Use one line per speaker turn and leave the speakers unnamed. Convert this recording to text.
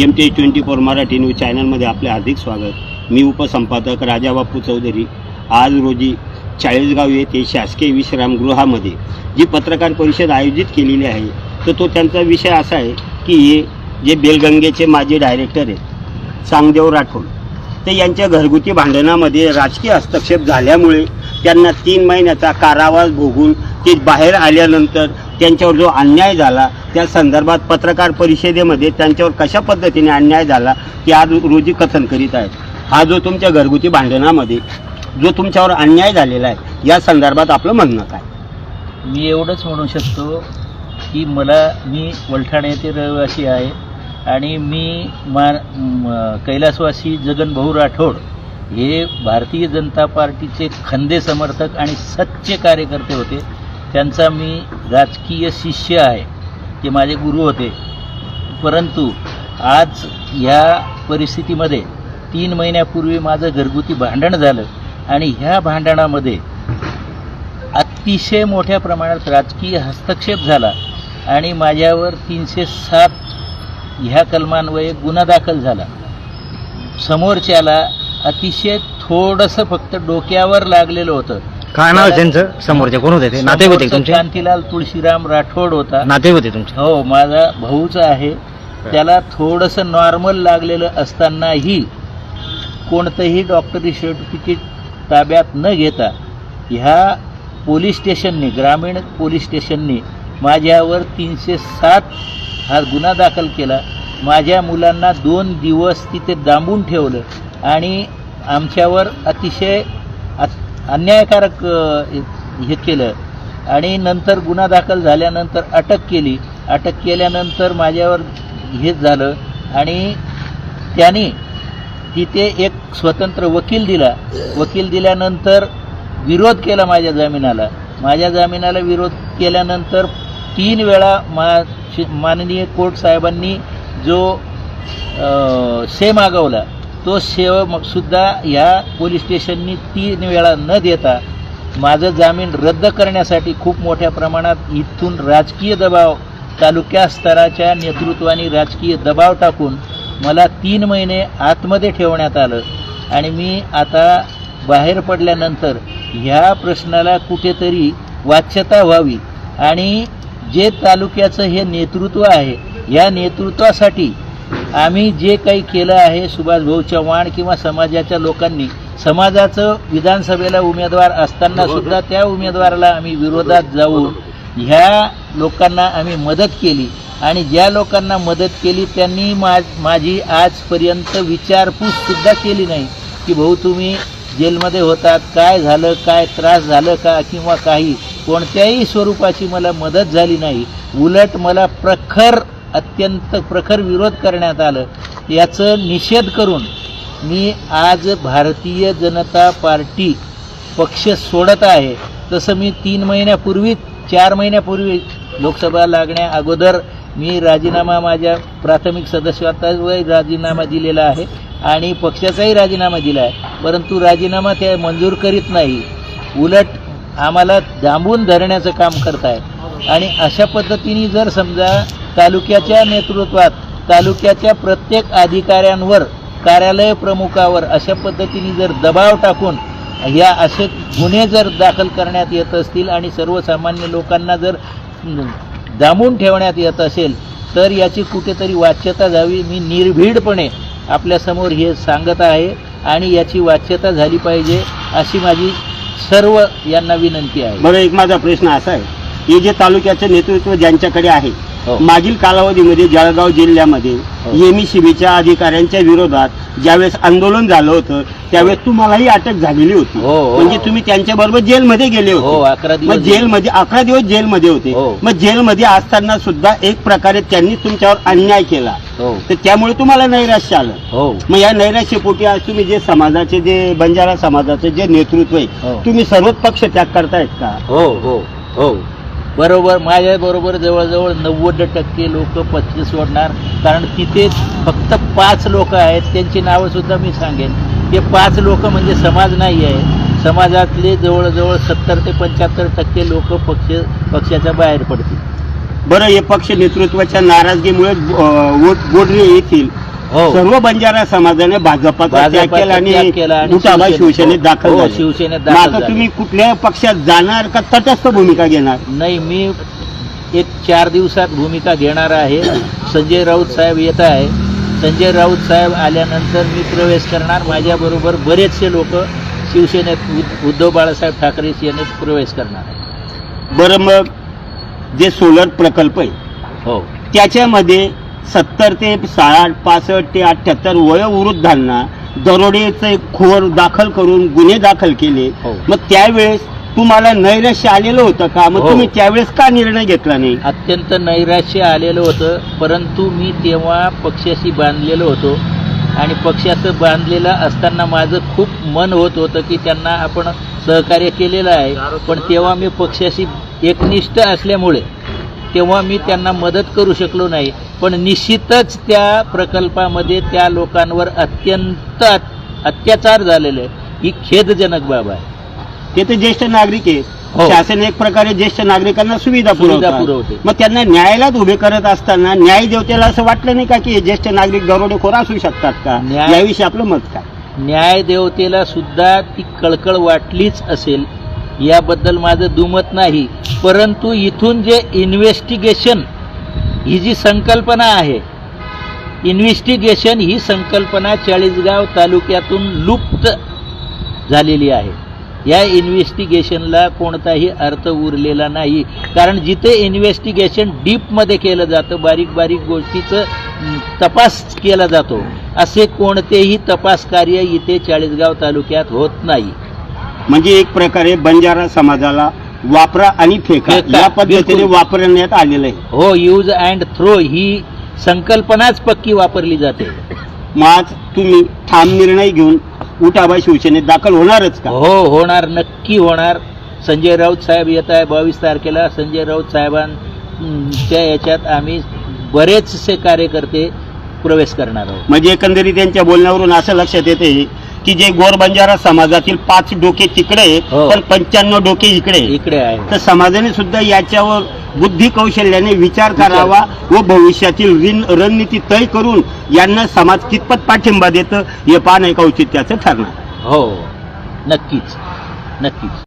M T twenty four Marathi news चॅनलमध्ये आपले हार्दिक स्वागत. मी उपसंपादक राजाबापू चौधरी. आज रोजी चाळीसगाव येथे शासकीय विश्रामगृहामध्ये जी पत्रकार परिषद आयोजित केलेली आहे तर तो त्यांचा विषय असा आहे की हे जे बेलगंगेचे माजी डायरेक्टर आहेत सांगदेव राठोड तर यांच्या घरगुती भांडणामध्ये राजकीय हस्तक्षेप झाल्यामुळे त्यांना तीन महिन्याचा कारावास भोगून ते बाहेर आल्यानंतर त्यांच्यावर जो अन्याय झाला त्या संदर्भात पत्रकार परिषदेमध्ये त्यांच्यावर कशा पद्धतीने अन्याय झाला ते आज रोजी कथन करीत आहेत. हा जो तुमच्या घरगुती भांडणामध्ये जो तुमच्यावर अन्याय झालेला आहे या संदर्भात आपलं म्हणणं काय?
मी एवढंच म्हणू शकतो की मला मी वलठाण येथे रहिवासी आहे आणि मी मा कैलासवासी जगन भाऊ राठोड हे भारतीय जनता पार्टीचे खंदे समर्थक आणि सच्चे कार्यकर्ते होते. त्यांचा मी राजकीय शिष्य आहे. ते माझे गुरु होते. परंतु आज ह्या परिस्थितीमध्ये तीन महिन्यापूर्वी माझं घरगुती भांडण झालं आणि ह्या भांडणामध्ये अतिशय मोठ्या प्रमाणात राजकीय हस्तक्षेप झाला आणि माझ्यावर तीनशे सात ह्या कलमान्वये गुन्हा दाखल झाला. समोरच्याला अतिशय थोडंसं फक्त डोक्यावर लागलेलं होतं.
काय नाव आहे त्यांचं? समोरच्या कोण होते ते? नाते होते
समोरचं
तुमचे?
कांतीलाल तुळशीराम राठोड होता.
नाते होते तुमचे?
हो माझा भाऊच आहे. त्याला थोडंसं नॉर्मल लागलेलं असतानाही कोणतंही डॉक्टरी सर्टिफिकेट ताब्यात न घेता ह्या पोलीस स्टेशनने ग्रामीण पोलीस स्टेशनने माझ्यावर तीनशे सात हा गुन्हा दाखल केला. माझ्या मुलांना दोन दिवस तिथे दांबून ठेवलं आणि आमच्यावर अतिशय अत- अन्यायकारक हे केलं. आणि नंतर गुन्हा दाखल झाल्यानंतर अटक केली. अटक केल्यानंतर माझ्यावर हेच झालं आणि त्याने तिथे एक स्वतंत्र वकील दिला. वकील दिल्यानंतर विरोध केला माझ्या जामिनाला. माझ्या जामिनाला विरोध केल्यानंतर तीन वेळा मा शि- माननीय कोर्ट साहेबांनी जो से मागवला. तो सेवसुद्धा ह्या पोलीस स्टेशननी तीन वेळा न देता माझं जामीन रद्द करण्यासाठी खूप मोठ्या प्रमाणात इथून राजकीय दबाव तालुक्या स्तराच्या नेतृत्वाने राजकीय दबाव टाकून मला तीन महिने आतमध्ये ठेवण्यात आलं. आणि मी आता बाहेर पडल्यानंतर ह्या प्रश्नाला कुठेतरी वाच्यता व्हावी. आणि जे तालुक्याचं हे नेतृत्व आहे या नेतृत्वासाठी आम्ही जे काही केलं आहे सुभाषभाऊ चव्हाण किंवा समाजाच्या लोकांनी समाजाचं विधानसभेला उमेदवार असताना सुद्धा त्या उमेदवाराला आम्ही विरोधात जाऊन ह्या लोकांना आम्ही मदत केली आणि ज्या लोकांना मदत केली त्यांनी मा माझी आजपर्यंत विचारपूस सुद्धा केली नाही की भाऊ तुम्ही जेलमध्ये होतात काय झालं काय त्रास झालं का किंवा काही? कोणत्याही स्वरूपाची मला मदत झाली नाही. उलट मला प्रखर अत्यंत प्रखर विरोध करण्यात आलं. याचं निषेध करून मी आज भारतीय जनता पार्टी पक्ष सोडत आहे. तसं मी तीन महिन्यापूर्वी चार महिन्यापूर्वी लोकसभा लागण्या अगोदर मी राजीनामा माझ्या प्राथमिक सदस्यत्वाचाही राजीनामा दिलेला आहे आणि पक्षाचाही राजीनामा दिला आहे. परंतु राजीनामा ते मंजूर करीत नाही. उलट आम्हाला जांबून धरण्याचं काम करत आहे आणि अशा पद्धतीने जर समजा तालुक्याच्या नेतृत्वात तालुक्याच्या प्रत्येक अधिकाऱ्यांवर कार्यालय प्रमुखावर अशा पद्धतीने जर दबाव टाकून या असे गुन्हे जर दाखल करण्यात येत असतील आणि सर्वसामान्य लोकांना जर दामून ठेवण्यात येत असेल तर याची कुठेतरी वाच्यता जावी. मी निर्भीडपणे आपल्यासमोर हे सांगत आहे आणि याची वाच्यता झाली पाहिजे अशी माझी सर्व यांना विनंती आहे.
बरं एक माझा प्रश्न असा आहे. हे जे तालुक्याचं नेतृत्व ज्यांच्याकडे आहे मागील कालावधीमध्ये जळगाव जिल्ह्यामध्ये
हो.
एमईसीबीच्या अधिकाऱ्यांच्या विरोधात ज्यावेळेस आंदोलन झालं होतं त्यावेळेस तुम्हालाही अटक झालेली होती.
हो, हो.
म्हणजे तुम्ही त्यांच्या बरोबर जेलमध्ये गेले
हो
होते मग जेलमध्ये अकरा दिवस जेलमध्ये होते.
हो.
मग जेलमध्ये असताना सुद्धा एक प्रकारे त्यांनी तुमच्यावर अन्याय केला.
हो.
तर त्यामुळे तुम्हाला नैराश्य आलं.
हो.
मग या नैराश्यपोटी आज तुम्ही जे समाजाचे जे बंजारा समाजाचं जे नेतृत्व आहे
हो.
तुम्ही सर्वच पक्ष त्याग करतायत का?
हो हो हो. बरोबर माझ्याबरोबर जवळजवळ नव्वद टक्के लोक पक्ष सोडणार. कारण तिथे फक्त पाच लोक आहेत त्यांची नावंसुद्धा मी सांगेन. ते पाच लोक म्हणजे समाज नाही आहे. समाजातले जवळजवळ सत्तर ते पंच्याहत्तर टक्के लोक पक्ष पक्षाच्या बाहेर पडतील.
बरं हे पक्ष नेतृत्वाच्या नाराजगीमुळे अं, वोट
हो.
सर्व बंजारा समाजाने भाजपाचा त्याग
भाजपाचा
केला आणि
केला आणि शिवसेनेत-
शिवसेनेत दाखल
हो,
झाले.
शिवसेनेत
मग
दाखल
आता
झाले.
तुम्ही कुठल्या पक्षात जाणार का? तटस्थ भूमिका घेणार?
नाही मी एक चार दिवसात भूमिका घेणार आहे. संजय राऊत साहेब येत आहे. संजय राऊत साहेब आल्यानंतर मी प्रवेश करणार. माझ्याबरोबर बरेचसे लोक शिवसेनेत उद- उद्धव बाळासाहेब ठाकरे सेनेत प्रवेश करणार आहे
बरं मग जे सोलर प्रकल्प आहे
हो.
त्याच्यामध्ये सत्तर ते साठ पासष्ट ते अठ्ठ्याहत्तर वयोवृद्धांना दरोडेचे खोर दाखल करून गुन्हे दाखल केले.
हो.
मग त्यावेळेस तुम्हाला नैराश्य आलेलं होतं का? मग
हो.
तुम्ही त्यावेळेस का निर्णय घेतला नाही?
अत्यंत नैराश्य आलेलं होतं परंतु मी तेव्हा पक्षाशी बांधलेलो होतो. आणि पक्षाचं बांधलेलं असताना माझं खूप मन होत होतं की त्यांना आपण सहकार्य केलेलं आहे. पण तेव्हा मी पक्षाशी एकनिष्ठ असल्यामुळे तेव्हा मी त्यांना मदत करू शकलो नाही. पण निश्चितच त्या प्रकल्पामध्ये त्या लोकांवर अत्यंत अत्याचार झालेले ही खेदजनक बाब आहे.
ते तर ज्येष्ठ नागरिक आहे
हो.
शासन एक प्रकारे ज्येष्ठ नागरिकांना सुविधा
पुरवते.
मग त्यांना न्यायालयात उभे करत असताना न्याय देवतेला असं वाटलं नाही का की ज्येष्ठ नागरिक दरोडेखोर असू शकतात का? याविषयी आपलं मत काय?
न्याय देवतेला सुद्धा ती कळकळ वाटलीच असेल. याबद्दल माझं दुमत नाही. परंतु इथून जे इन्व्हेस्टिगेशन ही जी संकल्पना आहे इन्व्हेस्टिगेशन ही संकल्पना चाळीसगाव तालुक्यातून लुप्त झालेली आहे. या इन्व्हेस्टिगेशनला कोणताही अर्थ उरलेला नाही. कारण जिथे इन्व्हेस्टिगेशन डीपमध्ये केलं जातं बारीक बारीक गोष्टीचं तपास केला जातो असे कोणतेही तपास कार्य इथे चाळीसगाव तालुक्यात होत नाही.
म्हणजे एक प्रकारे बंजारा समाजाला वापरा आणि फेका.
फेका,
या पद्धतीने
बिलकुल.
वापरण्यात आलेलं आहे.
हो यूज अँड थ्रो ही संकल्पनाच पक्की वापरली जाते.
मग आज तुम्ही ठाम निर्णय घेऊन उठाबा शिवसेनेत दाखल होणारच का?
हो होणार नक्की होणार. संजय राऊत साहेब येत आहे बावीस तारखेला. संजय राऊत साहेबांच्या याच्यात आम्ही बरेचसे कार्यकर्ते प्रवेश करणार आहोत.
म्हणजे एकंदरीत त्यांच्या बोलण्यावरून असं लक्षात येते की जे गोर बंजारा समाजातील पाच डोके तिकडे आहेत,
हो.
पण पंच्याण्णव डोके इकडे.
इकडे आहे.
तर समाजाने सुद्धा याच्यावर बुद्धी कौशल्याने विचार करावा व भविष्यातील रणनीती तय करून यांना समाज कितपत पाठिंबा देतं हे पाहणं एक औचित्याचं ठरणार.
हो. नक्कीच. नक्कीच.